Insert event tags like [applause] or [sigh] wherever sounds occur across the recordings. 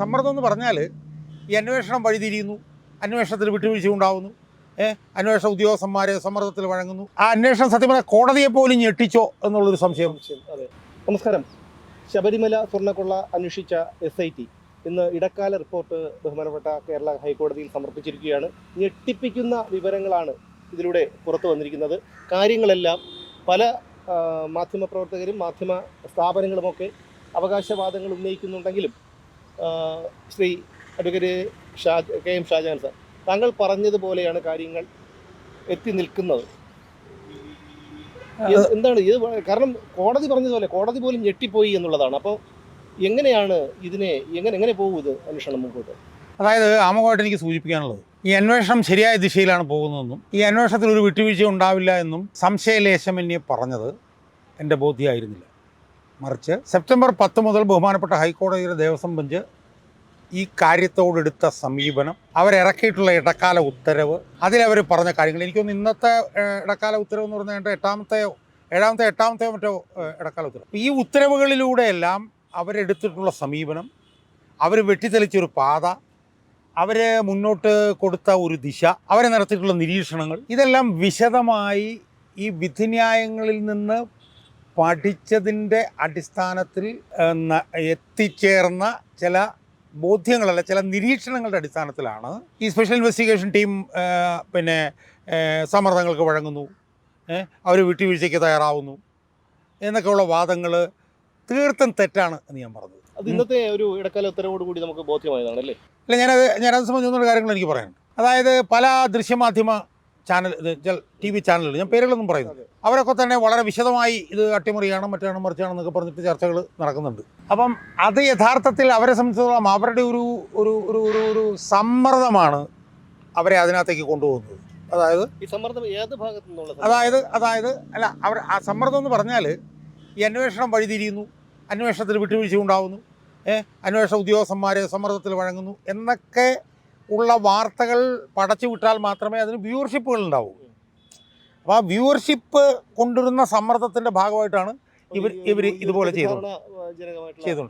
സമ്മർദ്ദം എന്ന് പറഞ്ഞാൽ ഈ അന്വേഷണം വഴിതിരിയുന്നു അന്വേഷണത്തിൽ വിട്ടുവീഴ്ച ഉണ്ടാവുന്നു. ഏഹ് അന്വേഷണ ഉദ്യോഗസ്ഥന്മാരെ സമ്മർദ്ദത്തിൽ വഴങ്ങുന്നു. ആ അന്വേഷണം സത്യം പറഞ്ഞാൽ കോടതിയെ പോലും ഞെട്ടിച്ചോ എന്നുള്ളൊരു സംശയം. അതെ. നമസ്കാരം. ശബരിമല സ്വർണക്കൊള്ള അന്വേഷിച്ച എസ് ഐ ടി ഇന്ന് ഇടക്കാല റിപ്പോർട്ട് ബഹുമാനപ്പെട്ട കേരള ഹൈക്കോടതിയിൽ സമർപ്പിച്ചിരിക്കുകയാണ്. ഞെട്ടിപ്പിക്കുന്ന വിവരങ്ങളാണ് ഇതിലൂടെ പുറത്തു വന്നിരിക്കുന്നത്. കാര്യങ്ങളെല്ലാം പല മാധ്യമപ്രവർത്തകരും മാധ്യമ സ്ഥാപനങ്ങളുമൊക്കെ അവകാശവാദങ്ങൾ ഉന്നയിക്കുന്നുണ്ടെങ്കിലും Shri advocate Shaj K M Shajahan sir താങ്കൾ പറഞ്ഞതുപോലെയാണ് കാര്യങ്ങൾ എത്തി നിൽക്കുന്നത്. എന്താണ് ഇത്? കാരണം കോടതി പറഞ്ഞതുപോലെ കോടതി പോലും ഞെട്ടിപ്പോയി എന്നുള്ളതാണ്. അപ്പോൾ എങ്ങനെയാണ് ഇതിനെ എങ്ങനെ എങ്ങനെ പോകും ഇത് അന്വേഷണം മുമ്പോട്ട്? അതായത് ആമുഖമായിട്ട് എനിക്ക് സൂചിപ്പിക്കാനുള്ളത് ഈ അന്വേഷണം ശരിയായ ദിശയിലാണ് പോകുന്നതെന്നും ഈ അന്വേഷണത്തിൽ ഒരു വിട്ടുവീഴ്ച ഉണ്ടാവില്ല എന്നും സംശയലേശം എന്നെ പറഞ്ഞത് എന്റെ ബോധ്യമായിരുന്നില്ല മറിച്ച് സെപ്റ്റംബർ പത്ത് മുതൽ ബഹുമാനപ്പെട്ട ഹൈക്കോടതിയുടെ ദേവസ്വം ബെഞ്ച് ഈ കാര്യത്തോടെടുത്ത സമീപനം അവരിറക്കിയിട്ടുള്ള ഇടക്കാല ഉത്തരവ് അതിലവർ പറഞ്ഞ കാര്യങ്ങൾ. എനിക്കൊന്ന് ഇന്നത്തെ ഇടക്കാല ഉത്തരവ് എന്ന് പറഞ്ഞാൽ എട്ടാമത്തെയോ ഏഴാമത്തെ എട്ടാമത്തെയോ മറ്റോ ഇടക്കാല ഉത്തരവ്. ഈ ഉത്തരവുകളിലൂടെയെല്ലാം അവരെടുത്തിട്ടുള്ള സമീപനം അവർ വെട്ടിത്തെളിച്ചൊരു പാത അവർ മുന്നോട്ട് കൊടുത്ത ഒരു ദിശ അവരെ നടത്തിയിട്ടുള്ള നിരീക്ഷണങ്ങൾ ഇതെല്ലാം വിശദമായി ഈ വിധിന്യായങ്ങളിൽ നിന്ന് പഠിച്ചതിന്റെ അടിസ്ഥാനത്തിൽ എത്തിച്ചേർന്ന ചില ബോധ്യങ്ങളല്ല ചില നിരീക്ഷണങ്ങളുടെ അടിസ്ഥാനത്തിലാണ് ഈ സ്പെഷ്യൽ ഇൻവെസ്റ്റിഗേഷൻ ടീം പിന്നെ സമ്മർദ്ദങ്ങൾക്ക് വഴങ്ങുന്നു അവർ വിട്ടുവീഴ്ചയ്ക്ക് തയ്യാറാവുന്നു എന്നൊക്കെയുള്ള വാദങ്ങൾ തീർത്തും തെറ്റാണ് എന്ന് ഞാൻ പറഞ്ഞത്. അത് ഇന്നത്തെ ഒരു ഇടക്കാല ഉത്തരവോട് കൂടി നമുക്ക് ബോധ്യമായതാണ് അല്ലേ? അല്ല ഞാനത് ഞാനത് സംബന്ധിച്ചുള്ള കാര്യങ്ങൾ എനിക്ക് പറയാനുണ്ട്. അതായത് പല ദൃശ്യമാധ്യമ ചാനൽ ടി വി ചാനലുകൾ ഞാൻ പേരുകളൊന്നും പറയുന്നത് അവരൊക്കെ തന്നെ വളരെ വിശദമായി ഇത് അട്ടിമറിയാണ് മറ്റാണ് മറിച്ചാണെന്നൊക്കെ പറഞ്ഞിട്ട് ചർച്ചകൾ നടക്കുന്നുണ്ട്. അപ്പം അത് യഥാർത്ഥത്തിൽ അവരെ സംബന്ധിച്ചിടത്തോളം അവരുടെ ഒരു ഒരു ഒരു ഒരു ഒരു സമ്മർദ്ദമാണ് അവരെ അതിനകത്തേക്ക് കൊണ്ടുപോകുന്നത്. അതായത് ഈ സമ്മർദ്ദം ഏത് ഭാഗത്തു നിന്നുള്ള അതായത് അതായത് അല്ല അവർ ആ സമ്മർദ്ദം എന്ന് പറഞ്ഞാൽ ഈ അന്വേഷണം വഴിതിരിയുന്നു അന്വേഷണത്തിൽ വിട്ടുവീഴ്ച ഉണ്ടാവുന്നു ഏഹ് അന്വേഷണ ഉദ്യോഗസ്ഥന്മാരെ സമ്മർദ്ദത്തിൽ വഴങ്ങുന്നു എന്നൊക്കെ ഉള്ള വാർത്തകൾ പടച്ചു വിട്ടാൽ മാത്രമേ അതിന് വ്യൂവർഷിപ്പുകൾ ഉണ്ടാവൂ. അപ്പോൾ ആ വ്യൂവർഷിപ്പ് കൊണ്ടുവരുന്ന സമ്മർദ്ദത്തിന്റെ ഭാഗമായിട്ടാണ് ഇവർ ഇവർ ഇതുപോലെ ചെയ്തോളൂ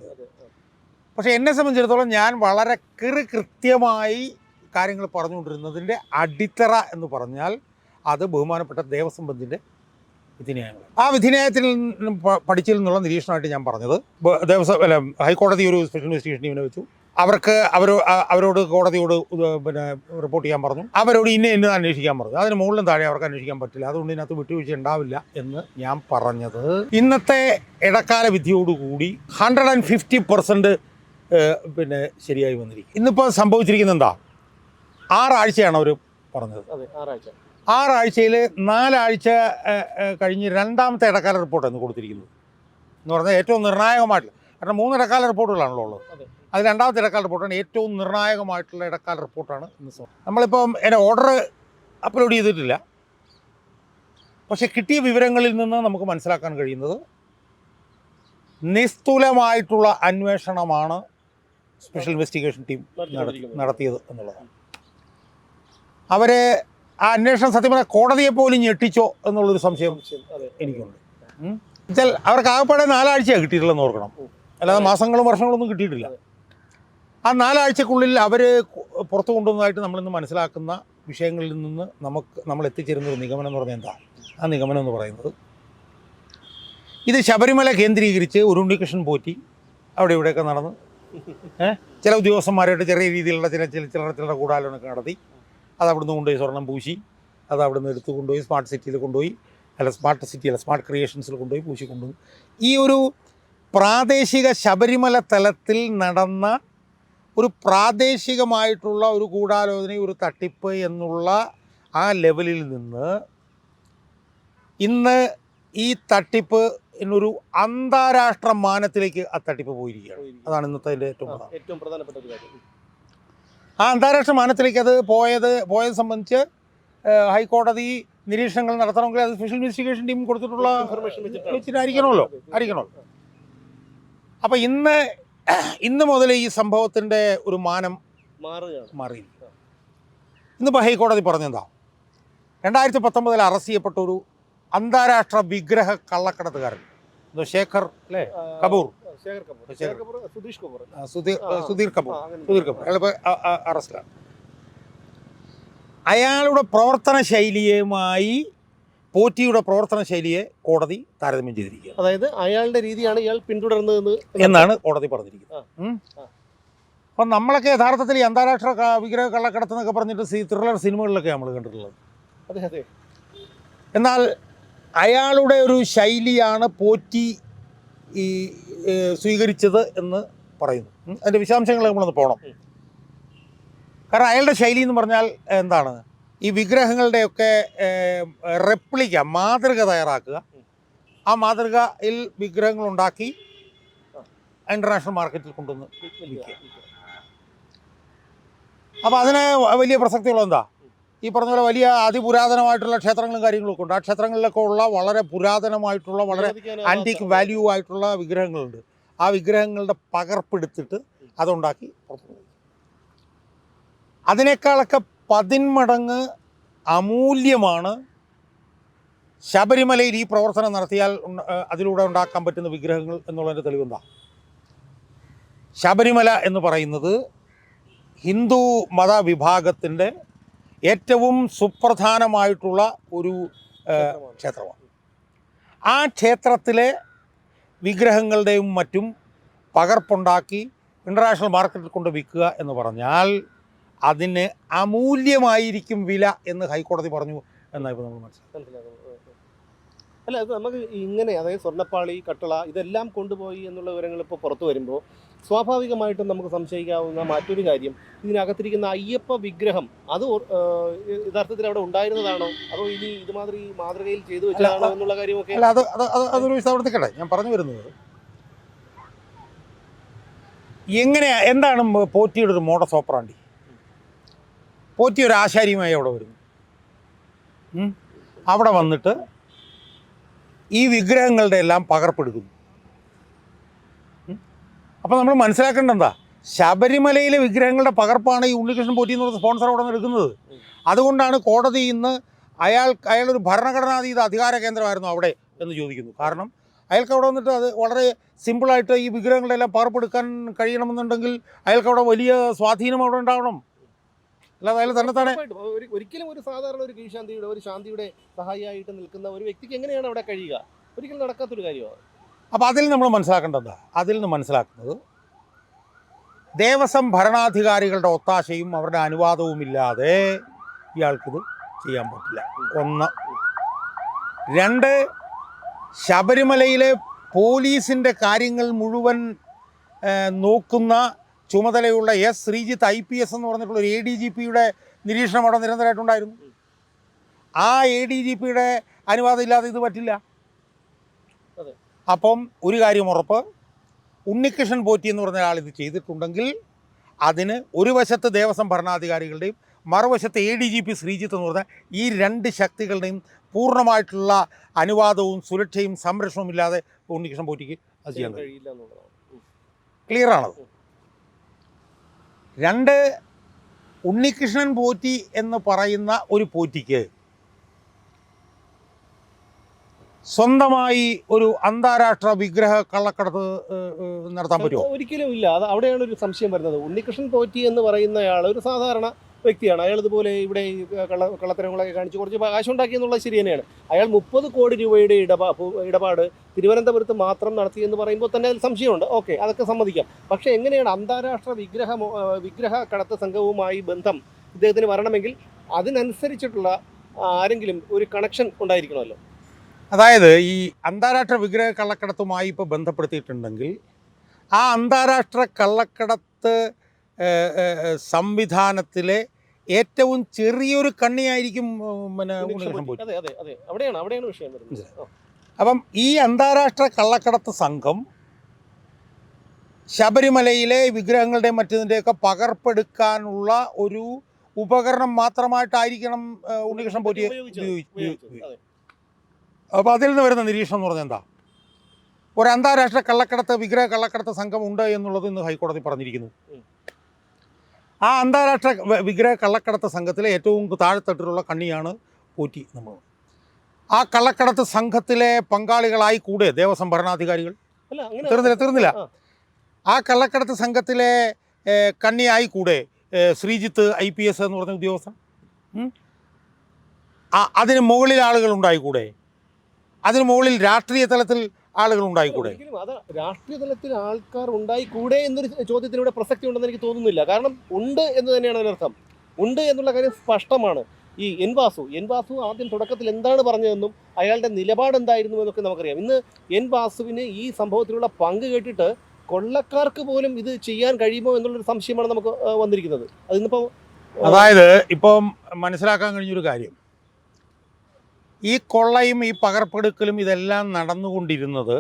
അതെ. പക്ഷേ എന്നെ സംബന്ധിച്ചിടത്തോളം ഞാൻ വളരെ കൃ കൃത്യമായി കാര്യങ്ങൾ പറഞ്ഞുകൊണ്ടിരുന്നതിന്റെ അടിത്തറ എന്ന് പറഞ്ഞാൽ അത് ബഹുമാനപ്പെട്ട ദേവസ്വം ബന്ധിന്റെ വിധിന്യായങ്ങൾ ആ വിധിന്യായത്തിൽ നിന്നും പ- നിന്നുള്ള നിരീക്ഷണമായിട്ട് ഞാൻ പറഞ്ഞത്. ദേവസ്വം അല്ല ഹൈക്കോടതി ഒരു സ്പെഷ്യൽ ഇൻവെസ്റ്റിഗേഷൻ ടീമിനെ വെച്ചു. അവർക്ക് അവർ അവരോട് കോടതിയോട് പിന്നെ റിപ്പോർട്ട് ചെയ്യാൻ പറഞ്ഞു. അവരോട് ഇന്ന ഇന്ന അന്വേഷിക്കാൻ പറഞ്ഞു. അതിന് മുകളിലും താഴെ അവർക്ക് അന്വേഷിക്കാൻ പറ്റില്ല. അതുകൊണ്ട് ഇതിനകത്ത് വിട്ടുവീഴ്ച ഉണ്ടാവില്ല എന്ന് ഞാൻ പറഞ്ഞത്. ഇന്നത്തെ ഇടക്കാല വിധിയോടുകൂടി ഹൺഡ്രഡ് ആൻഡ് ഫിഫ്റ്റി പെർസെന്റ് പിന്നെ ശരിയായി വന്നിരിക്കും. ഇന്നിപ്പോൾ സംഭവിച്ചിരിക്കുന്നത് എന്താ? ആറാഴ്ചയാണ് അവർ പറഞ്ഞത്. ആറാഴ്ചയിൽ നാലാഴ്ച കഴിഞ്ഞ് രണ്ടാമത്തെ ഇടക്കാല റിപ്പോർട്ടാണ് കൊടുത്തിരിക്കുന്നത്. എന്ന് പറഞ്ഞാൽ ഏറ്റവും നിർണായകമായിട്ടുള്ള കാരണം മൂന്ന് ഇടക്കാല റിപ്പോർട്ടുകളാണല്ലോ ഉള്ളത്. അതെ. രണ്ടാമത്തെ ഇടക്കാല റിപ്പോർട്ടാണ്. ഏറ്റവും നിർണായകമായിട്ടുള്ള ഇടക്കാല റിപ്പോർട്ടാണ് ഇന്ന് നമ്മളിപ്പം എന്റെ ഓർഡർ അപ്ലോഡ് ചെയ്തിട്ടില്ല. പക്ഷേ കിട്ടിയ വിവരങ്ങളിൽ നിന്ന് നമുക്ക് മനസ്സിലാക്കാൻ കഴിയുന്നത് നിസ്തുലമായിട്ടുള്ള അന്വേഷണമാണ് സ്പെഷ്യൽ ഇൻവെസ്റ്റിഗേഷൻ ടീം. നടത്തിയത് എന്നുള്ളതാണ് അവരെ ആ അന്വേഷണം സത്യം പറഞ്ഞാൽ കോടതിയെ പോലും ഞെട്ടിച്ചോ എന്നുള്ളൊരു സംശയം എനിക്കുണ്ട്. എന്നുവെച്ചാൽ അവർക്ക് ആകപ്പാടെ നാലാഴ്ചയാണ് കിട്ടിയിട്ടുള്ളതെന്ന് ഓർക്കണം. അല്ലാതെ മാസങ്ങളും വർഷങ്ങളൊന്നും കിട്ടിയിട്ടില്ല. ആ നാലാഴ്ചക്കുള്ളിൽ അവർ പുറത്തു കൊണ്ടുവന്നതായിട്ട് നമ്മളിന്ന് മനസ്സിലാക്കുന്ന വിഷയങ്ങളിൽ നിന്ന് നമുക്ക് നമ്മൾ എത്തിച്ചേരുന്ന ഒരു നിഗമനം എന്ന് പറഞ്ഞാൽ എന്താ? ആ നിഗമനം എന്ന് പറയുന്നത് ഇത് ശബരിമല കേന്ദ്രീകരിച്ച് ഒരു ഉണ്ണികൃഷ്ണൻ പോറ്റി അവിടെ ഇവിടെയൊക്കെ നടന്ന് ചില ഉദ്യോഗസ്ഥന്മാരായിട്ട് ചെറിയ രീതിയിലുള്ള ചില ചില ചില ചില കൂടാലോണൊക്കെ നടത്തി. അത് അവിടുന്ന് കൊണ്ടുപോയി സ്വർണം പൂശി. അത് അവിടുന്ന് എടുത്തു കൊണ്ടുപോയി സ്മാർട്ട് സിറ്റിയിൽ കൊണ്ടുപോയി. അല്ല സ്മാർട്ട് സിറ്റി അല്ല സ്മാർട്ട് ക്രിയേഷൻസിൽ കൊണ്ടുപോയി പൂശി കൊണ്ടുപോയി ഈ ഒരു പ്രാദേശിക ശബരിമല തലത്തിൽ നടന്ന ഒരു പ്രാദേശികമായിട്ടുള്ള ഒരു ഗൂഢാലോചന ഒരു തട്ടിപ്പ് എന്നുള്ള ആ ലെവലിൽ നിന്ന് ഇന്ന് ഈ തട്ടിപ്പ് എന്നൊരു അന്താരാഷ്ട്ര മാനത്തിലേക്ക് ആ തട്ടിപ്പ് പോയിരിക്കുകയാണ്. അതാണ് ഇന്നത്തെ അതിന്റെ ഏറ്റവും പ്രധാനപ്പെട്ട ഒരു കാര്യം. ആ അന്താരാഷ്ട്ര മാനത്തിലേക്ക് അത് പോയത് പോയത് സംബന്ധിച്ച് ഹൈക്കോടതി നിരീക്ഷണങ്ങൾ നടത്തണമെങ്കിൽ അത് സ്പെഷ്യൽ ഇൻവെസ്റ്റിഗേഷൻ ടീം കൊടുത്തിട്ടുള്ള ഇൻഫർമേഷൻ. വെച്ചിട്ടായിരിക്കണമല്ലോ. ആയിരിക്കണമല്ലോ. അപ്പോൾ ഇന്ന് ഇന്ന് മുതൽ ഈ സംഭവത്തിന്റെ ഒരു മാനം മാറി ഇന്നിപ്പോൾ ഹൈക്കോടതി പറഞ്ഞെന്താ? രണ്ടായിരത്തി പത്തൊമ്പതിൽ അറസ്റ്റ് ചെയ്യപ്പെട്ട ഒരു അന്താരാഷ്ട്ര വിഗ്രഹ കള്ളക്കടത്തുകാരൻ. എന്തോ ശേഖർ അല്ലേ? കപൂർ. സുധീർ കപൂർ. സുധീർ കപൂർ. അയാളിപ്പോൾ അറസ്റ്റിലാണ്. അയാളുടെ പ്രവർത്തന ശൈലിയുമായി പോറ്റിയുടെ പ്രവർത്തന ശൈലിയെ കോടതി താരതമ്യം ചെയ്തിരിക്കുക അതായത് അയാളുടെ രീതിയാണ് ഇയാൾ പിന്തുടർന്നതെന്ന് എന്നാണ് കോടതി പറഞ്ഞിരിക്കുന്നത്. അപ്പം നമ്മളൊക്കെ യഥാർത്ഥത്തിൽ ഈ അന്താരാഷ്ട്ര വിഗ്രഹ കള്ളക്കടത്ത് എന്നൊക്കെ പറഞ്ഞിട്ട് സി ത്രില്ലർ സിനിമകളിലൊക്കെ നമ്മൾ കണ്ടിട്ടുള്ളത്. അതെ അതെ. എന്നാൽ അയാളുടെ ഒരു ശൈലിയാണ് പോറ്റി ഈ സ്വീകരിച്ചത് എന്ന് പറയുന്നു. അതിന്റെ വിശദാംശങ്ങൾ നമ്മളൊന്ന് പോകണം കാരണം അയാളുടെ ശൈലി എന്ന് പറഞ്ഞാൽ എന്താണ്? ഈ വിഗ്രഹങ്ങളുടെയൊക്കെ റെപ്ലിക്ക മാതൃക തയ്യാറാക്കുക ആ മാതൃകയിൽ വിഗ്രഹങ്ങൾ ഉണ്ടാക്കി ഇന്റർനാഷണൽ മാർക്കറ്റിൽ കൊണ്ടുവന്ന് വിൽക്കുക. അപ്പോൾ അതിന് വലിയ പ്രസക്തിയുള്ളത് എന്താ ഈ പറഞ്ഞ പോലെ വലിയ അതിപുരാതനമായിട്ടുള്ള ക്ഷേത്രങ്ങളും കാര്യങ്ങളൊക്കെ ഉണ്ട് ആ ക്ഷേത്രങ്ങളിലൊക്കെ ഉള്ള വളരെ പുരാതനമായിട്ടുള്ള വളരെ ആന്റിക് വാല്യൂ ആയിട്ടുള്ള വിഗ്രഹങ്ങളുണ്ട് ആ വിഗ്രഹങ്ങളുടെ പകർപ്പെടുത്തിട്ട് അതുണ്ടാക്കി. അതിനേക്കാളൊക്കെ പതിന്മടങ്ങ് അമൂല്യമാണ് ശബരിമലയിൽ ഈ പ്രവർത്തനം നടത്തിയാൽ അതിലൂടെ ഉണ്ടാക്കാൻ പറ്റുന്ന വിഗ്രഹങ്ങൾ എന്നുള്ളതിന്റെ തെളിവെന്താ ശബരിമല എന്ന് പറയുന്നത് ഹിന്ദു മതവിഭാഗത്തിന്റെ ഏറ്റവും സുപ്രധാനമായിട്ടുള്ള ഒരു ക്ഷേത്രമാണ്. ആ ക്ഷേത്രത്തിലെ വിഗ്രഹങ്ങളുടെയും മറ്റും പകർപ്പുണ്ടാക്കി ഇന്റർനാഷണൽ മാർക്കറ്റിൽ കൊണ്ട് വിൽക്കുക എന്ന് പറഞ്ഞാൽ അതിന് അമൂല്യമായിരിക്കും വില എന്ന് ഹൈക്കോടതി പറഞ്ഞു ഇപ്പോൾ നമ്മൾ മനസ്സിലാക്കുന്നത്. അല്ല നമുക്ക് ഇങ്ങനെ അതായത് സ്വർണപ്പാളി കട്ടള ഇതെല്ലാം കൊണ്ടുപോയി എന്നുള്ള വിവരങ്ങൾ ഇപ്പോൾ പുറത്തു വരുമ്പോൾ സ്വാഭാവികമായിട്ടും നമുക്ക് സംശയിക്കാവുന്ന മറ്റൊരു കാര്യം ഇതിനകത്തിരിക്കുന്ന അയ്യപ്പ വിഗ്രഹം അത് യഥാർത്ഥത്തിൽ അവിടെ ഉണ്ടായിരുന്നതാണോ? അതോ ഇനി ഇതുമാതിരി മാതൃകയിൽ ചെയ്തു വെച്ചതാണോ എന്നുള്ള കാര്യമൊക്കെ? അല്ല അത് അത് അത് അതൊരു വിശദപ്പെടുത്തിക്കട്ടെ ഞാൻ പറഞ്ഞു വരുന്നത് എങ്ങനെയാ എന്താണ് പോറ്റിയുടെ ഒരു മോഡസ് ഓപ്പറാണ്ടി പോറ്റി ഒരു ആശാരിയുമായി അവിടെ വരുന്നു. അവിടെ വന്നിട്ട് ഈ വിഗ്രഹങ്ങളുടെ എല്ലാം പകർപ്പെടുക്കുന്നു. അപ്പോൾ നമ്മൾ മനസ്സിലാക്കേണ്ട എന്താ? ശബരിമലയിലെ വിഗ്രഹങ്ങളുടെ പകർപ്പാണ് ഈ ഉണ്ണികൃഷ്ണൻ പോറ്റി എന്നുള്ള സ്പോൺസർ അവിടെ നിന്ന് എടുക്കുന്നത്. അതുകൊണ്ടാണ് കോടതി ഇന്ന് അയാൾ അയാളൊരു ഭരണഘടനാതീത അധികാര കേന്ദ്രമായിരുന്നു അവിടെ എന്ന് ചോദിക്കുന്നു. കാരണം അയാൾക്ക് അവിടെ വന്നിട്ട് അത് വളരെ സിമ്പിളായിട്ട് ഈ വിഗ്രഹങ്ങളെല്ലാം പകർപ്പെടുക്കാൻ കഴിയണമെന്നുണ്ടെങ്കിൽ അയാൾക്ക് അവിടെ വലിയ സ്വാധീനം അവിടെ ഉണ്ടാവണം. അല്ലാതെ അയാൾ തന്നെ തന്നെ ഒരു- ഒരിക്കലും ഒരു സാധാരണ ഒരു കീഴ്ശാന്തിയുടെ ഒരു ശാന്തിയുടെ സഹായിയായിട്ട് നിൽക്കുന്ന ഒരു വ്യക്തിക്ക് എങ്ങനെയാണ് അവിടെ കഴിയുക? ഒരിക്കലും നടക്കാത്തൊരു കാര്യമാണ് അപ്പോൾ അതിൽ നമ്മൾ മനസ്സിലാക്കേണ്ടത് അതിൽ നിന്ന് മനസ്സിലാക്കുന്നത് ദേവസ്വം ഭരണാധികാരികളുടെ ഒത്താശയും അവരുടെ അനുവാദവും ഇല്ലാതെ ഇയാൾക്കിത് ചെയ്യാൻ പറ്റില്ല. ഒന്ന്. രണ്ട് ശബരിമലയിലെ പോലീസിന്റെ കാര്യങ്ങൾ മുഴുവൻ നോക്കുന്ന ചുമതലയുള്ള S. Sreejith I P S എന്ന് പറഞ്ഞിട്ടുള്ള ഒരു എ ഡി ജി പിയുടെ നിരീക്ഷണം അവിടെ നിരന്തരമായിട്ടുണ്ടായിരുന്നു. ആ എ ഡി ജി പിയുടെ അനുവാദം ഇല്ലാതെ ഇത് പറ്റില്ല. അപ്പം ഒരു കാര്യം ഉറപ്പ്. ഉണ്ണികൃഷ്ണൻ പോറ്റി എന്ന് പറഞ്ഞ ഒരാൾ ഇത് ചെയ്തിട്ടുണ്ടെങ്കിൽ അതിന് ഒരു വശത്ത് ദേവസ്വം ഭരണാധികാരികളുടെയും മറുവശത്ത് A D G P Sreejith എന്ന് പറഞ്ഞ ഈ രണ്ട് ശക്തികളുടെയും പൂർണമായിട്ടുള്ള അനുവാദവും സുരക്ഷയും സംരക്ഷണവും ഇല്ലാതെ ഉണ്ണികൃഷ്ണൻ പോറ്റിക്ക് അത് ചെയ്യാൻ കഴിയില്ല. ക്ലിയർ ആണത്. രണ്ട് ഉണ്ണികൃഷ്ണൻ പോറ്റി എന്ന് പറയുന്ന ഒരു പോറ്റിക്ക് സ്വന്തമായി ഒരു അന്താരാഷ്ട്ര വിഗ്രഹ കള്ളക്കടത്ത് നടത്താൻ പറ്റുമോ? ഒരിക്കലും ഇല്ല. അത് അവിടെയാണ് ഒരു സംശയം വരുന്നത്. ഉണ്ണികൃഷ്ണൻ പോറ്റി എന്ന് പറയുന്നയാൾ ഒരു സാധാരണ വ്യക്തിയാണ്. അയാൾ ഇതുപോലെ ഇവിടെ കള്ള കള്ളത്തരങ്ങളൊക്കെ കാണിച്ച് കുറച്ച് കാശ് ഉണ്ടാക്കി എന്നുള്ളത് ശരി തന്നെയാണ്. അയാൾ മുപ്പത് കോടി രൂപയുടെ ഇടപാ ഇടപാട് തിരുവനന്തപുരത്ത് മാത്രം നടത്തി എന്ന് പറയുമ്പോൾ തന്നെ അതിൽ സംശയമുണ്ട്. ഓക്കെ അതൊക്കെ സമ്മതിക്കാം. പക്ഷേ എങ്ങനെയാണ് അന്താരാഷ്ട്ര വിഗ്രഹ വിഗ്രഹ കടത്ത് സംഘവുമായി ബന്ധം ഇദ്ദേഹത്തിന് വരണമെങ്കിൽ അതിനനുസരിച്ചിട്ടുള്ള ആരെങ്കിലും ഒരു കണക്ഷൻ ഉണ്ടായിരിക്കണമല്ലോ? അതായത് ഈ അന്താരാഷ്ട്ര വിഗ്രഹ കള്ളക്കടത്തുമായി ഇപ്പോൾ ബന്ധപ്പെടുത്തിയിട്ടുണ്ടെങ്കിൽ ആ അന്താരാഷ്ട്ര കള്ളക്കടത്ത് സംവിധാനത്തിലെ ഏറ്റവും ചെറിയൊരു കണ്ണിയായിരിക്കും പിന്നെ പോറ്റി. അതെ അതെ അതെ. അവിടെയാണ് അവിടെയാണ് വിഷയം വരുന്നത്. അപ്പം ഈ അന്താരാഷ്ട്ര കള്ളക്കടത്ത് സംഘം ശബരിമലയിലെ വിഗ്രഹങ്ങളുടെ മറ്റതിന്റെയൊക്കെ പകർപ്പെടുക്കാനുള്ള ഒരു ഉപകരണം മാത്രമായിട്ടായിരിക്കണം ഉണ്ണികൃഷ്ണൻ അതെ. അപ്പോൾ അതിൽ നിന്ന് വരുന്ന നിരീക്ഷണം എന്ന് പറഞ്ഞാൽ എന്താ? ഒരു അന്താരാഷ്ട്ര കള്ളക്കടത്ത് വിഗ്രഹ കള്ളക്കടത്ത് സംഘം ഉണ്ട് എന്നുള്ളത് ഇന്ന് ഹൈക്കോടതി പറഞ്ഞിരിക്കുന്നു. ആ അന്താരാഷ്ട്ര വിഗ്രഹ കള്ളക്കടത്ത് സംഘത്തിലെ ഏറ്റവും താഴെത്തട്ടിലുള്ള കണ്ണിയാണ് പോറ്റി നമ്മൾ ആ കള്ളക്കടത്ത് സംഘത്തിലെ പങ്കാളികളായി കൂടെ ദേവസ്വം ഭരണാധികാരികൾ. തീർന്നില്ല തീർന്നില്ല. ആ. കള്ളക്കടത്ത് സംഘത്തിലെ കണ്ണിയായി കൂടെ ശ്രീജിത്ത് ഐ പി എസ് എന്ന് പറഞ്ഞ ഉദ്യോഗസ്ഥൻ. അതിന് മുകളിൽ ആളുകൾ ഉണ്ടായിക്കൂടെ അതിന് മുകളിൽ രാഷ്ട്രീയ തലത്തിൽ ആളുകൾ ഉണ്ടായിക്കൂടെ അത് രാഷ്ട്രീയ തലത്തിൽ ആൾക്കാർ ഉണ്ടായിക്കൂടെ എന്നൊരു ചോദ്യത്തിന് ഇവിടെ പ്രസക്തി ഉണ്ടെന്ന് എനിക്ക് തോന്നുന്നില്ല. കാരണം ഉണ്ട് എന്ന് തന്നെയാണ് അതിനർത്ഥം. ഉണ്ട് എന്നുള്ള കാര്യം സ്പഷ്ടമാണ്. ഈ എൻ വാസു എൻ വാസു ആദ്യം തുടക്കത്തിൽ എന്താണ് പറഞ്ഞതെന്നും അയാളുടെ നിലപാട് എന്തായിരുന്നു എന്നൊക്കെ നമുക്കറിയാം. ഇന്ന് എൻ വാസുവിന് ഈ സംഭവത്തിലുള്ള പങ്ക് കേട്ടിട്ട് കൊള്ളക്കാർക്ക് പോലും ഇത് ചെയ്യാൻ കഴിയുമോ എന്നുള്ളൊരു സംശയമാണ് നമുക്ക് വന്നിരിക്കുന്നത്. അതിന്നിപ്പോൾ അതായത് ഇപ്പം മനസ്സിലാക്കാൻ കഴിഞ്ഞൊരു കാര്യം. ഈ കൊള്ളയും ഈ പകർപ്പെടുക്കലും ഇതെല്ലാം നടന്നുകൊണ്ടിരുന്നത്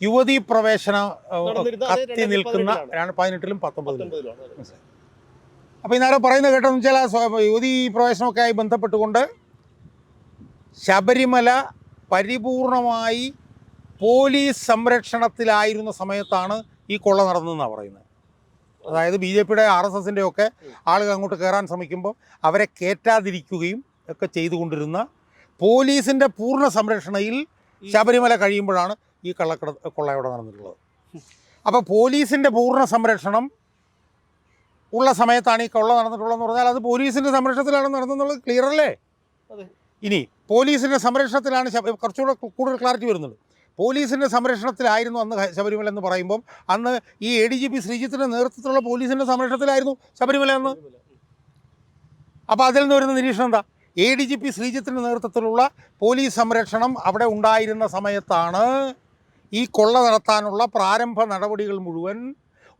യുവതീ പ്രവേശന കത്തി നിൽക്കുന്ന പതിനെട്ടിലും പത്തൊമ്പതിലും. അപ്പോൾ ഇന്നേരം പറയുന്നത് കേട്ടെന്ന് വെച്ചാൽ യുവതീ പ്രവേശനമൊക്കെ ആയി ബന്ധപ്പെട്ടുകൊണ്ട് ശബരിമല പരിപൂർണമായി പോലീസ് സംരക്ഷണത്തിലായിരുന്ന സമയത്താണ് ഈ കൊള്ള നടന്നതെന്നാണ് പറയുന്നത്. അതായത് ബി ജെ പിയുടെ ആർ എസ് എസിന്റെ ഒക്കെ ആളുകൾ അങ്ങോട്ട് കയറാൻ ശ്രമിക്കുമ്പോൾ അവരെ കയറ്റാതിരിക്കുകയും ഒക്കെ ചെയ്തുകൊണ്ടിരുന്ന പോലീസിന്റെ പൂർണ സംരക്ഷണയിൽ ശബരിമല കഴിയുമ്പോഴാണ് ഈ കള്ളക്കട കൊള്ള ഇവിടെ നടന്നിട്ടുള്ളത്. അപ്പോൾ പോലീസിന്റെ പൂർണ സംരക്ഷണം ഉള്ള സമയത്താണ് ഈ കൊള്ള നടന്നിട്ടുള്ളതെന്ന് പറഞ്ഞാൽ അത് പോലീസിന്റെ സംരക്ഷണത്തിലാണ് നടന്നെന്നുള്ളത് ക്ലിയർ അല്ലേ. ഇനി പോലീസിന്റെ സംരക്ഷണത്തിലാണ് കുറച്ചുകൂടെ കൂടുതൽ ക്ലാരിറ്റി വരുന്നത് പോലീസിന്റെ സംരക്ഷണത്തിലായിരുന്നു അന്ന് ശബരിമല എന്ന് പറയുമ്പം അന്ന് ഈ എ ഡി ജി പി ശ്രീജിത്തിന്റെ നേതൃത്വത്തിലുള്ള പോലീസിന്റെ സംരക്ഷണത്തിലായിരുന്നു ശബരിമല എന്ന് അപ്പോൾ അതിൽ നിന്ന് വരുന്ന നിരീക്ഷണം എന്താ? എ ഡി ജി പി ശ്രീജിത്തിന്റെ നേതൃത്വത്തിലുള്ള പോലീസ് സംരക്ഷണം അവിടെ ഉണ്ടായിരുന്ന സമയത്താണ് ഈ കൊള്ള നടത്താനുള്ള പ്രാരംഭ നടപടികൾ മുഴുവൻ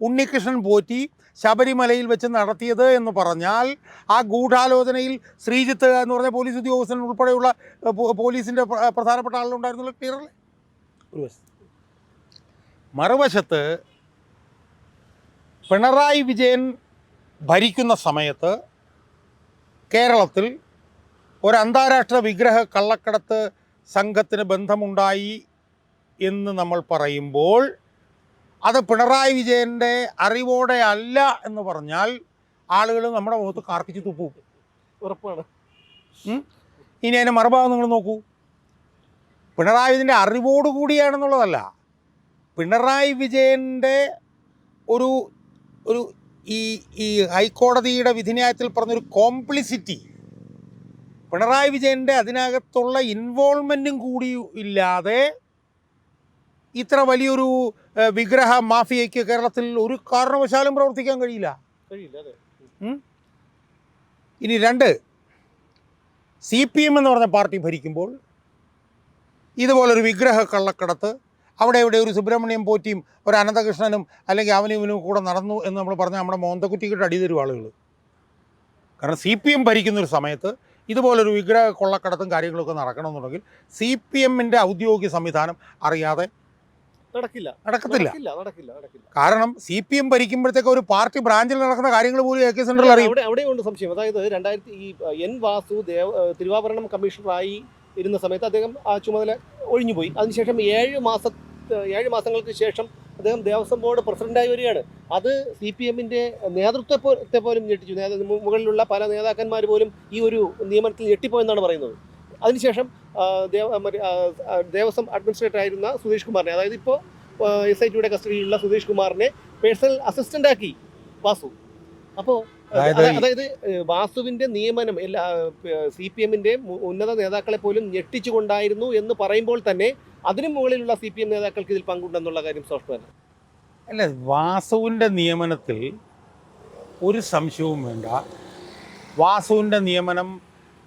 ഉണ്ണികൃഷ്ണൻ പോറ്റി ശബരിമലയിൽ വെച്ച് നടത്തിയത് എന്ന് പറഞ്ഞാൽ ആ ഗൂഢാലോചനയിൽ ശ്രീജിത്ത് എന്ന് പറഞ്ഞ പോലീസ് ഉദ്യോഗസ്ഥൻ ഉൾപ്പെടെയുള്ള പോലീസിന്റെ പ്ര- പ്രധാനപ്പെട്ട ആളുകളുണ്ടായിരുന്നല്ലോ ക്ലിയർ അല്ലേ ഒരു വശത്ത്. മറുവശത്ത് പിണറായി വിജയൻ ഭരിക്കുന്ന സമയത്ത് കേരളത്തിൽ ഒരു അന്താരാഷ്ട്ര വിഗ്രഹ കള്ളക്കടത്ത് സംഘത്തിന് ബന്ധമുണ്ടായി എന്ന് നമ്മൾ പറയുമ്പോൾ അത് പിണറായി വിജയന്റെ അറിവോടെ അല്ല എന്ന് പറഞ്ഞാൽ ആളുകൾ നമ്മുടെ മുഖത്ത് കാർക്കിച്ച് തുപ്പും. ഉറപ്പാണ്. ഇനി അതിന്റെ മറുഭാഗം നിങ്ങൾ നോക്കൂ. പിണറായി വിജയന്റെ അറിവോട് കൂടിയാണെന്നുള്ളതല്ല. പിണറായി വിജയന്റെ ഒരു ഒരു ഈ ഈ ഹൈക്കോടതിയുടെ വിധിന്യായത്തിൽ പറഞ്ഞൊരു കോംപ്ലിസിറ്റി പിണറായി വിജയന്റെ അതിനകത്തുള്ള ഇൻവോൾവ്മെന്റും കൂടി ഇല്ലാതെ ഇത്ര വലിയൊരു വിഗ്രഹ മാഫിയയ്ക്ക് കേരളത്തിൽ ഒരു കാരണവശാലും പ്രവർത്തിക്കാൻ കഴിയില്ല. കഴിയില്ല ഇനി രണ്ട് സി പി എം എന്ന് പറഞ്ഞ പാർട്ടി ഭരിക്കുമ്പോൾ ഇതുപോലൊരു വിഗ്രഹ കള്ളക്കടത്ത് അവിടെ ഇവിടെ ഒരു സുബ്രഹ്മണ്യം പോറ്റിയും ഒരു അനന്തകൃഷ്ണനും അല്ലെങ്കിൽ അവനും ഇവനും കൂടെ നടന്നു എന്ന് നമ്മൾ പറഞ്ഞാൽ നമ്മുടെ മോന്തക്കുറ്റിക്കിട്ട് അടി തരും ആളുകൾ കാരണം സി പി എം ഭരിക്കുന്ന ഒരു സമയത്ത് ഇതുപോലൊരു വിഗ്രഹ കൊള്ളക്കടത്തും കാര്യങ്ങളൊക്കെ നടക്കണമെന്നുണ്ടെങ്കിൽ സി പി എമ്മിന്റെ ഔദ്യോഗിക സംവിധാനം അറിയാതെ നടക്കില്ല. നടക്കത്തില്ല. നടക്കില്ല നടക്കില്ല നടക്കില്ല. കാരണം സി പി എം ഭരിക്കുമ്പോഴത്തേക്ക് ഒരു പാർട്ടി ബ്രാഞ്ചിൽ നടക്കുന്ന കാര്യങ്ങൾ പോലും എ കെ സെൻട്രൽ അറിയും. അവിടെ അവിടെയുണ്ട് സംശയം. അതായത് രണ്ടായിരത്തി ഈ എൻ വാസു ദേവ തിരുവാഭരണം കമ്മീഷണറായി ഇരുന്ന സമയത്ത് അദ്ദേഹം ആ ചുമതല ഒഴിഞ്ഞുപോയി. അതിനുശേഷം ഏഴ് മാസ ഏഴ് മാസങ്ങൾക്ക് ശേഷം അദ്ദേഹം ദേവസ്വം ബോർഡ് പ്രസിഡന്റായി വരികയാണ്. അത് സി പി എമ്മിന്റെ നേതൃത്വത്തെ പോലും ഞെട്ടിച്ചു. മുകളിലുള്ള പല നേതാക്കന്മാർ പോലും ഈ ഒരു നിയമനത്തിൽ ഞെട്ടിപ്പോയെന്നാണ് പറയുന്നത്. അതിനുശേഷം ദേവസ്വം അഡ്മിനിസ്ട്രേറ്റർ ആയിരുന്ന സുധീഷ് കുമാറിനെ അതായത് ഇപ്പോൾ എസ് ഐ ടിയുടെ കസ്റ്റഡിയിലുള്ള സുധീഷ് കുമാറിനെ പേഴ്സണൽ അസിസ്റ്റന്റ് ആക്കി വാസു. അപ്പോൾ അതായത് വാസുവിന്റെ നിയമനം എല്ലാ സി പി എമ്മിന്റെ ഉന്നത നേതാക്കളെ പോലും ഞെട്ടിച്ചുകൊണ്ടായിരുന്നു എന്ന് പറയുമ്പോൾ തന്നെ അതിനു മുകളിലുള്ള സി പി എം നേതാക്കൾക്ക് ഇതിൽ പങ്കുണ്ടെന്നുള്ള കാര്യം സോഫ്റ്റ്വെയർ. അല്ല വാസുവിന്റെ നിയമനത്തിൽ ഒരു സംശയവും വേണ്ട. വാസുവിന്റെ നിയമനം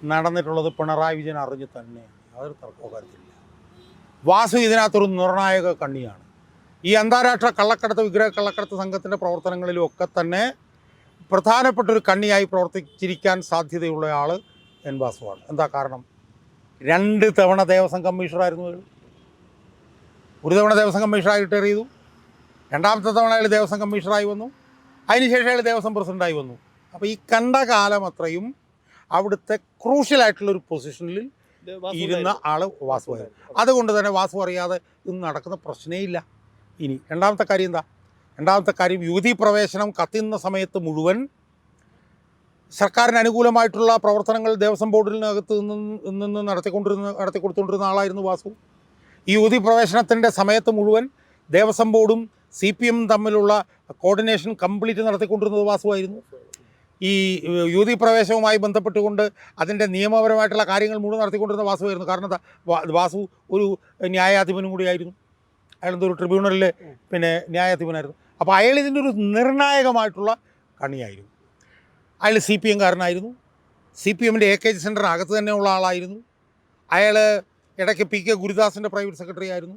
നടന്നിട്ടുള്ളത് പിണറായി വിജയൻ അറിഞ്ഞു തന്നെയാണ്. യാതൊരു കാര്യത്തിലില്ല വാസു ഇതിനകത്തൊരു നിർണായക കണ്ണിയാണ്. ഈ അന്താരാഷ്ട്ര കള്ളക്കടത്ത് വിഗ്രഹ കള്ളക്കടത്ത് സംഘത്തിന്റെ പ്രവർത്തനങ്ങളിലും ഒക്കെ തന്നെ പ്രധാനപ്പെട്ട ഒരു കണ്ണിയായി പ്രവർത്തിച്ചിരിക്കാൻ സാധ്യതയുള്ള ആൾ എൻ വാസുവാണ്. എന്താ കാരണം? രണ്ട് തവണ ദേവസ്വം കമ്മീഷണറായിരുന്നു ഒരു തവണ ദേവസ്വം കമ്മീഷണറായി റിട്ടയർ ചെയ്തു. രണ്ടാമത്തെ തവണ അയാൾ ദേവസ്വം കമ്മീഷണറായി വന്നു. അതിനുശേഷം അയാൾ ദേവസ്വം പ്രസിഡന്റായി വന്നു. അപ്പോൾ ഈ കണ്ട കാലം അത്രയും അവിടുത്തെ ക്രൂഷ്യലായിട്ടുള്ള ഒരു പൊസിഷനിൽ ഇരുന്ന. ആൾ വാസുവായിരുന്നു അതുകൊണ്ട് തന്നെ വാസു അറിയാതെ ഇന്ന് നടക്കുന്ന പ്രശ്നമേ ഇല്ല. ഇനി രണ്ടാമത്തെ കാര്യം എന്താ? രണ്ടാമത്തെ കാര്യം യുവതി പ്രവേശനം കത്തുന്ന സമയത്ത് മുഴുവൻ സർക്കാരിന് അനുകൂലമായിട്ടുള്ള പ്രവർത്തനങ്ങൾ ദേവസ്വം ബോർഡിനകത്ത് നിന്ന് നിന്ന് നടത്തിക്കൊണ്ടിരുന്ന നടത്തിക്കൊടുത്തുകൊണ്ടിരുന്ന ആളായിരുന്നു വാസു. ഈ യുവതി പ്രവേശനത്തിന്റെ സമയത്ത് മുഴുവൻ ദേവസ്വം ബോർഡും സി പി എമ്മും തമ്മിലുള്ള കോർഡിനേഷൻ കംപ്ലീറ്റ് നടത്തിക്കൊണ്ടിരുന്നത് വാസുവായിരുന്നു. ഈ യുവതി പ്രവേശവുമായി ബന്ധപ്പെട്ടുകൊണ്ട് അതിന്റെ നിയമപരമായിട്ടുള്ള കാര്യങ്ങൾ മുഴുവൻ നടത്തിക്കൊണ്ടിരുന്ന വാസുവായിരുന്നു. കാരണം വാസു ഒരു ന്യായാധിപനും കൂടിയായിരുന്നു. അയാൾ എന്തോ ഒരു ട്രിബ്യൂണലിൽ പിന്നെ ന്യായാധിപനായിരുന്നു. അപ്പോൾ അയാൾ ഇതിന്റെ ഒരു നിർണായകമായിട്ടുള്ള കണിയായിരുന്നു അയാൾ സി പി എംകാരനായിരുന്നു സി പി എമ്മിന്റെ എ കെ ജി സെന്ററിനകത്ത് തന്നെയുള്ള ആളായിരുന്നു. അയാൾ ഇടയ്ക്ക് പി കെ ഗുരുദാസിന്റെ പ്രൈവറ്റ് സെക്രട്ടറി ആയിരുന്നു.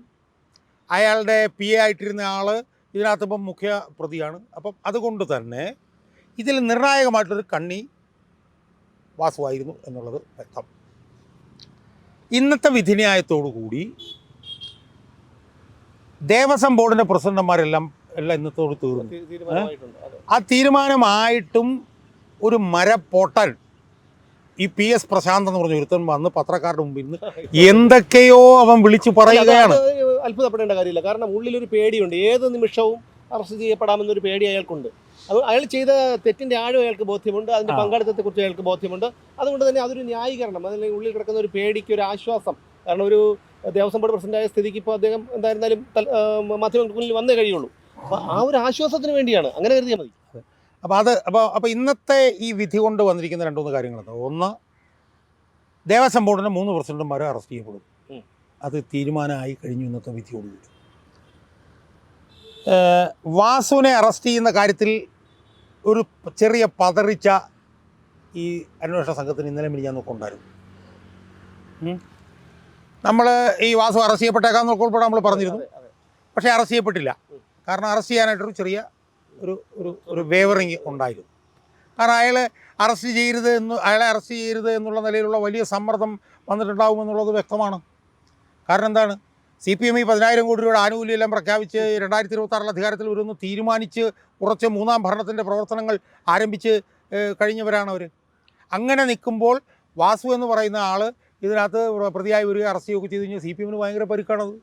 അയാളുടെ പി എ ആയിട്ടിരുന്ന ആൾ ഇതിനകത്തിപ്പം മുഖ്യ പ്രതിയാണ്. അപ്പം അതുകൊണ്ട് തന്നെ ഇതിൽ നിർണായകമായിട്ടൊരു കണ്ണി വാസുവായിരുന്നു എന്നുള്ളത് വ്യക്തം. ഇന്നത്തെ വിധിന്യായത്തോടു കൂടി ദേവസ്വം ബോർഡിന്റെ പ്രസിഡന്റുമാരെല്ലാം എല്ലാം ഇന്നത്തോട് തീർന്നു. ആ തീരുമാനമായിട്ടും ഒരു മരപ്പൊട്ടൻ ഈ പി എസ് പ്രശാന്ത് എന്ന് പറഞ്ഞ ഒരുത്തൻ വന്ന് പത്രക്കാരുടെ മുമ്പിൽ നിന്ന് എന്തൊക്കെയോ അവൻ വിളിച്ചു പറയുകയാണ്. അത്ഭുതപ്പെടേണ്ട കാര്യമില്ല. കാരണം ഉള്ളിലൊരു പേടിയുണ്ട്. ഏത് നിമിഷവും അറസ്റ്റ് ചെയ്യപ്പെടാമെന്നൊരു പേടി അയാൾക്കുണ്ട്. അത് അയാൾ ചെയ്ത തെറ്റിന്റെ ആഴം അയാൾക്ക് ബോധ്യമുണ്ട്. അതിന്റെ പങ്കാളിത്തത്തെ പങ്കാളിത്തത്തെക്കുറിച്ച് അയാൾക്ക് ബോധ്യമുണ്ട്. അതുകൊണ്ട് തന്നെ അതൊരു ന്യായീകരണം. അതിൽ ഉള്ളിൽ കിടക്കുന്ന ഒരു പേടിക്ക് ഒരു ആശ്വാസം. കാരണം ഒരു ദേവസ്വം ബോർഡ് പ്രസിഡന്റായ സ്ഥിതിക്ക് ഇപ്പോൾ അദ്ദേഹം എന്തായിരുന്നാലും മാധ്യമങ്ങൾക്ക് മുന്നിൽ വന്നേ കഴിയുള്ളൂ. അപ്പോൾ ആ ഒരു ആശ്വാസത്തിന് വേണ്ടിയാണ്. അങ്ങനെ കരുതിയാൽ മതി. അപ്പോൾ അത് അപ്പോൾ അപ്പോൾ ഇന്നത്തെ ഈ വിധി കൊണ്ട് വന്നിരിക്കുന്ന രണ്ട് മൂന്ന് കാര്യങ്ങളുണ്ട് ഒന്ന് ദേവസ്വം ബോർഡിന്റെ മൂന്ന് പ്രസിഡന്റുമാരെ അറസ്റ്റ് ചെയ്യപ്പെടും. അത് തീരുമാനമായി കഴിഞ്ഞു ഇന്നത്തെ വിധിയോടുകൂടി വാസുവിനെ അറസ്റ്റ് ചെയ്യുന്ന കാര്യത്തിൽ ഒരു ചെറിയ പതറിച്ച ഈ അന്വേഷണ സംഘത്തിന് ഇന്നലെ മിനിഞ്ഞാൽ നോക്കുണ്ടായിരുന്നു നമ്മൾ ഈ വാസു അറസ്റ്റ് ചെയ്യപ്പെട്ടേക്കാന്ന് നോക്കുമ്പോൾ നമ്മൾ പറഞ്ഞിരുന്നു. പക്ഷേ അറസ്റ്റ് ചെയ്യപ്പെട്ടില്ല. കാരണം അറസ്റ്റ് ചെയ്യാനായിട്ടൊരു ചെറിയ ഒരു ഒരു ഒരു വേവറിങ് ഉണ്ടായിരുന്നു. കാരണം അയാളെ അറസ്റ്റ് ചെയ്യരുത് എന്ന് അയാളെ അറസ്റ്റ് ചെയ്യരുത് എന്നുള്ള നിലയിലുള്ള വലിയ സമ്മർദ്ദം വന്നിട്ടുണ്ടാകുമെന്നുള്ളത് വ്യക്തമാണ്. കാരണം എന്താണ്? സി പി എം ഈ പതിനായിരം കോടി രൂപയുടെ ആനുകൂല്യം എല്ലാം പ്രഖ്യാപിച്ച് രണ്ടായിരത്തി ഇരുപത്താറിൽ അധികാരത്തിൽ വരുമെന്ന് തീരുമാനിച്ച് കുറച്ച് മൂന്നാം ഭരണത്തിന്റെ പ്രവർത്തനങ്ങൾ ആരംഭിച്ച് കഴിഞ്ഞവരാണ് അവർ അങ്ങനെ നിൽക്കുമ്പോൾ വാസു എന്ന് പറയുന്ന ആൾ ഇതിനകത്ത് പ്രതിയായി വരിക അറസ്റ്റ് ചെയ്യുകയൊക്കെ ചെയ്ത് കഴിഞ്ഞാൽ സി പി എമ്മിന് ഭയങ്കര പരുക്കാണത്.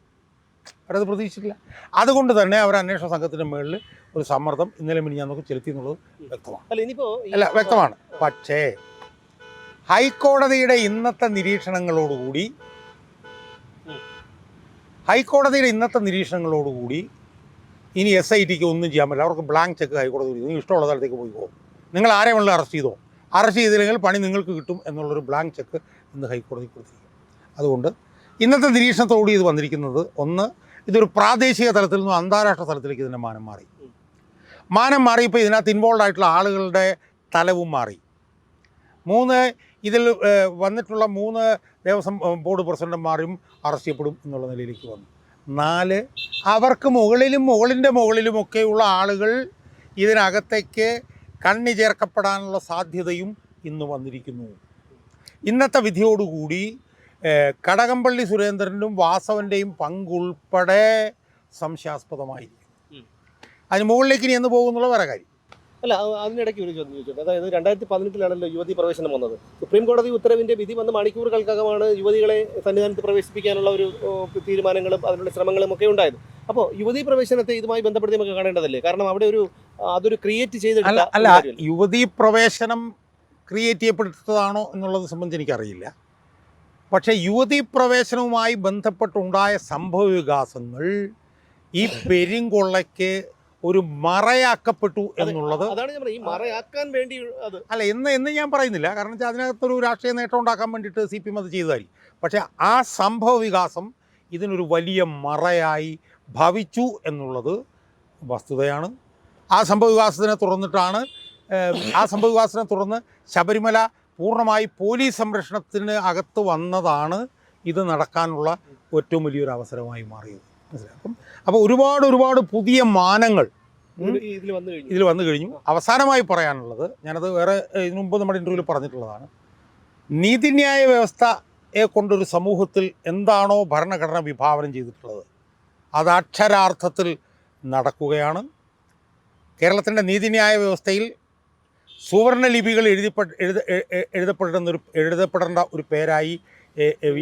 അവരത് പ്രതീക്ഷിച്ചില്ല അതുകൊണ്ട് തന്നെ അവർ അന്വേഷണ സംഘത്തിന്റെ മുകളിൽ ഒരു സമ്മർദ്ദം ഇന്നലെ മിനി മിനിഞ്ഞാന്നൊക്കെ ചെലുത്തി എന്നുള്ളത് വ്യക്തമാണ്. അല്ല വ്യക്തമാണ്. പക്ഷേ ഹൈക്കോടതിയുടെ ഇന്നത്തെ നിരീക്ഷണങ്ങളോടുകൂടി. ഹൈക്കോടതിയുടെ ഇന്നത്തെ നിരീക്ഷണങ്ങളോടുകൂടി ഇനി എസ് ഐ ടിക്ക് ഒന്നും ചെയ്യാൻ പറ്റില്ല. അവർക്ക് ബ്ലാങ്ക് ചെക്ക് ഹൈക്കോടതി. നിങ്ങൾ ഇഷ്ടമുള്ള സ്ഥലത്തേക്ക് പോയി പോകും. നിങ്ങൾ ആരെ വേണമെങ്കിലും അറസ്റ്റ് ചെയ്തോ? അറസ്റ്റ് ചെയ്തില്ലെങ്കിൽ പണി നിങ്ങൾക്ക് കിട്ടും എന്നുള്ളൊരു ബ്ലാങ്ക് ചെക്ക് ഇന്ന് ഹൈക്കോടതി കൊടുത്തിരിക്കും അതുകൊണ്ട് ഇന്നത്തെ നിരീക്ഷണത്തോടുകൂടി ഇത് വന്നിരിക്കുന്നത് ഒന്ന് ഇതൊരു പ്രാദേശിക തലത്തിൽ നിന്നും അന്താരാഷ്ട്ര തലത്തിലേക്ക് ഇതിന്റെ മാനം മാറി. മാനം മാറിയപ്പോൾ ഇതിനകത്ത് ഇൻവോൾവ് ആയിട്ടുള്ള ആളുകളുടെ തലവും മാറി. മൂന്ന് ഇതിൽ വന്നിട്ടുള്ള മൂന്ന് ദേവസ്വം ബോർഡ് പ്രസിഡന്റുമാരും അറസ്റ്റ് ചെയ്യപ്പെടും എന്നുള്ള നിലയിലേക്ക് വന്നു. നാല് അവർക്ക് മുകളിലും മുകളിന്റെ മുകളിലുമൊക്കെയുള്ള ആളുകൾ ഇതിനകത്തേക്ക് കണ്ണി ചേർക്കപ്പെടാനുള്ള സാധ്യതയും ഇന്ന് വന്നിരിക്കുന്നു. ഇന്നത്തെ വിധിയോടുകൂടി കടകംപള്ളി സുരേന്ദ്രനും വാസവന്റെയും പങ്കുൾപ്പെടെ സംശയാസ്പദമായിരിക്കും. അതിന് മുകളിലേക്ക് ഇനി എന്ന് പോകുന്നുള്ള വേറെ കാര്യം. അല്ല അത് അതിനിടയ്ക്ക് ഒരു ചോദ്യം ചോദിച്ചോട്ടെ. അതായത് രണ്ടായിരത്തി പതിനെട്ടിലാണല്ലോ യുവതി പ്രവേശനം വന്നത്. സുപ്രീം കോടതി ഉത്തരവിന്റെ വിധി വന്ന് മണിക്കൂറുകൾക്കകമാണ് യുവതികളെ സന്നിധാനത്ത് പ്രവേശിപ്പിക്കാനുള്ള ഒരു തീരുമാനങ്ങളും അതിനുള്ള ശ്രമങ്ങളും ഒക്കെ ഉണ്ടായത്. അപ്പോൾ യുവതി പ്രവേശനത്തെ ഇതുമായി ബന്ധപ്പെടുത്തി നമുക്ക് കാണേണ്ടതല്ലേ? കാരണം അവിടെ ഒരു അതൊരു ക്രിയേറ്റ് ചെയ്തിട്ടില്ല അല്ല യുവതി പ്രവേശനം ക്രിയേറ്റ് ചെയ്യപ്പെട്ടതാണോ എന്നുള്ളത് സംബന്ധിച്ച് എനിക്കറിയില്ല. പക്ഷേ യുവതീ പ്രവേശനവുമായി ബന്ധപ്പെട്ടുണ്ടായ സംഭവ വികാസങ്ങൾ ഈ പെരുങ്കൊള്ളയ്ക്ക് ഒരു മറയാക്കപ്പെട്ടു എന്നുള്ളത് അതാണ് ഞാൻ പറഞ്ഞത്. ഈ മറയാക്കാൻ വേണ്ടി അല്ല എന്ന് എന്ന് ഞാൻ പറയുന്നില്ല. കാരണം വെച്ചാൽ അതിനകത്തൊരു രാഷ്ട്രീയ നേട്ടം ഉണ്ടാക്കാൻ വേണ്ടിയിട്ട് സി പി എം അത് ചെയ്തതായിരിക്കും പക്ഷേ ആ സംഭവ വികാസം ഇതിനൊരു വലിയ മറയായി ഭവിച്ചു എന്നുള്ളത് വസ്തുതയാണ്. ആ സംഭവ വികാസത്തിനെ തുറന്നിട്ടാണ് ആ സംഭവ വികാസത്തിനെ തുറന്ന് ശബരിമല പൂർണമായി പോലീസ് സംരക്ഷണത്തിന് അകത്ത് വന്നതാണ് ഇത് നടക്കാനുള്ള ഏറ്റവും വലിയൊരു അവസരമായി മാറിയത്. മനസ്സിലാക്കും അപ്പം അപ്പോൾ ഒരുപാട് ഒരുപാട് പുതിയ മാനങ്ങൾ ഇതിൽ വന്നു കഴിഞ്ഞു. അവസാനമായി പറയാനുള്ളത് ഞാനത് വേറെ ഇതിനു മുമ്പ് നമ്മുടെ ഇന്റർവ്യൂവിൽ പറഞ്ഞിട്ടുള്ളതാണ്. നീതിന്യായ വ്യവസ്ഥയെ കൊണ്ടൊരു സമൂഹത്തിൽ എന്താണോ ഭരണഘടന വിഭാവനം ചെയ്തിട്ടുള്ളത് അത് അക്ഷരാർത്ഥത്തിൽ നടക്കുകയാണ്. കേരളത്തിന്റെ നീതിന്യായ വ്യവസ്ഥയിൽ സുവർണ ലിപികൾ എഴുതിപ്പെ എഴുത എ- എ- എഴുതപ്പെടുന്ന ഒരു എഴുതപ്പെടേണ്ട ഒരു പേരായി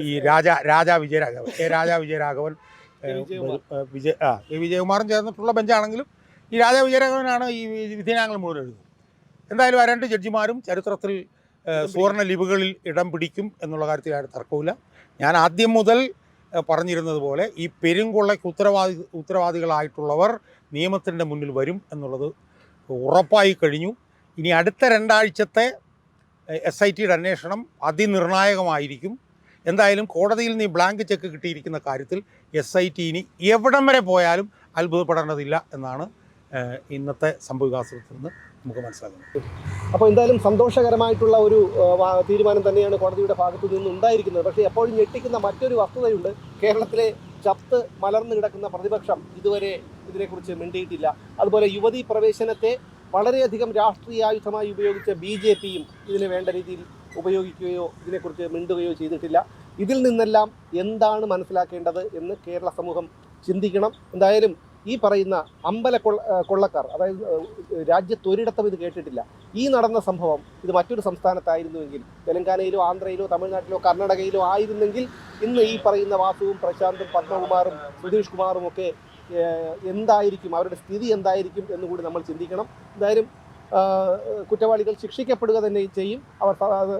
ഈ രാജ രാജാ വിജയരാഘവൻ. എ രാജാ വിജയരാഘവൻ [laughs] വിജയ ആ എ വിജയകുമാറും ചേർന്നിട്ടുള്ള ബെഞ്ചാണെങ്കിലും ഈ രാജാ വിജയരാഘവനാണ് ഈ വിധിനാങ്ങൾ മുഴുവൻ എഴുതുന്നത്. എന്തായാലും ആ രണ്ട് ജഡ്ജിമാരും ചരിത്രത്തിൽ സുവർണ ലിപികളിൽ ഇടം പിടിക്കും എന്നുള്ള കാര്യത്തിൽ ആരും തർക്കമില്ല ഞാൻ ആദ്യം മുതൽ പറഞ്ഞിരുന്നത് പോലെ ഈ പെരുങ്കൊള്ളയ്ക്ക് ഉത്തരവാദി ഉത്തരവാദികളായിട്ടുള്ളവർ നിയമത്തിന്റെ മുന്നിൽ വരും എന്നുള്ളത് ഉറപ്പായി കഴിഞ്ഞു. ഇനി അടുത്ത രണ്ടാഴ്ചത്തെ എസ് ഐ ടിയുടെ അന്വേഷണം അതിനിർണായകമായിരിക്കും. എന്തായാലും കോടതിയിൽ നിന്ന് ഈ ബ്ലാങ്ക് ചെക്ക് കിട്ടിയിരിക്കുന്ന കാര്യത്തിൽ എസ് ഐ ടി ഇനി എവിടം വരെ പോയാലും അത്ഭുതപ്പെടേണ്ടതില്ല എന്നാണ് ഇന്നത്തെ സംഭവവികാസത്തിൽ നിന്ന് നമുക്ക് മനസ്സിലാക്കുന്നത് അപ്പോൾ എന്തായാലും സന്തോഷകരമായിട്ടുള്ള ഒരു തീരുമാനം തന്നെയാണ് കോടതിയുടെ ഭാഗത്തു നിന്ന് ഉണ്ടായിരിക്കുന്നത് പക്ഷേ എപ്പോഴും ഞെട്ടിക്കുന്ന മറ്റൊരു വസ്തുതയുണ്ട്. കേരളത്തിലെ ചത്ത് മലർന്നു കിടക്കുന്ന പ്രതിപക്ഷം ഇതുവരെ ഇതിനെക്കുറിച്ച് മിണ്ടിയിട്ടില്ല. അതുപോലെ യുവതി പ്രവേശനത്തെ വളരെയധികം രാഷ്ട്രീയായുധമായി ഉപയോഗിച്ച ബി ജെ പിയും ഇതിന് വേണ്ട രീതിയിൽ ഉപയോഗിക്കുകയോ ഇതിനെക്കുറിച്ച് മിണ്ടുകയോ ചെയ്തിട്ടില്ല. ഇതിൽ നിന്നെല്ലാം എന്താണ് മനസ്സിലാക്കേണ്ടത് എന്ന് കേരള സമൂഹം ചിന്തിക്കണം. എന്തായാലും ഈ പറയുന്ന അമ്പല കൊള്ള കൊള്ളക്കാർ അതായത് രാജ്യത്തൊരിടത്തും ഇത് കേട്ടിട്ടില്ല. ഈ നടന്ന സംഭവം ഇത് മറ്റൊരു സംസ്ഥാനത്തായിരുന്നുവെങ്കിൽ തെലങ്കാനയിലോ ആന്ധ്രയിലോ തമിഴ്നാട്ടിലോ കർണാടകയിലോ ആയിരുന്നെങ്കിൽ ഇന്ന് ഈ പറയുന്ന വാസുവും പ്രശാന്തും പത്മകുമാറും സുധീഷ് കുമാറും ഒക്കെ എന്തായിരിക്കും? അവരുടെ സ്ഥിതി എന്തായിരിക്കും എന്ന് കൂടി നമ്മൾ ചിന്തിക്കണം. എന്തായാലും കുറ്റവാളികൾ ശിക്ഷിക്കപ്പെടുക തന്നെ ചെയ്യും. അവർ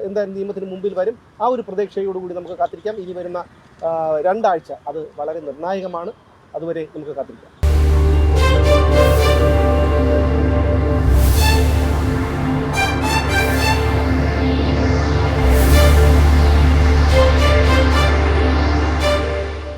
എന്തായാലും നിയമത്തിന് മുമ്പിൽ വരും. ആ ഒരു പ്രതീക്ഷയോടുകൂടി നമുക്ക് കാത്തിരിക്കാം. ഇനി വരുന്ന രണ്ടാഴ്ച അത് വളരെ നിർണായകമാണ്. അതുവരെ നമുക്ക് കാത്തിരിക്കാം.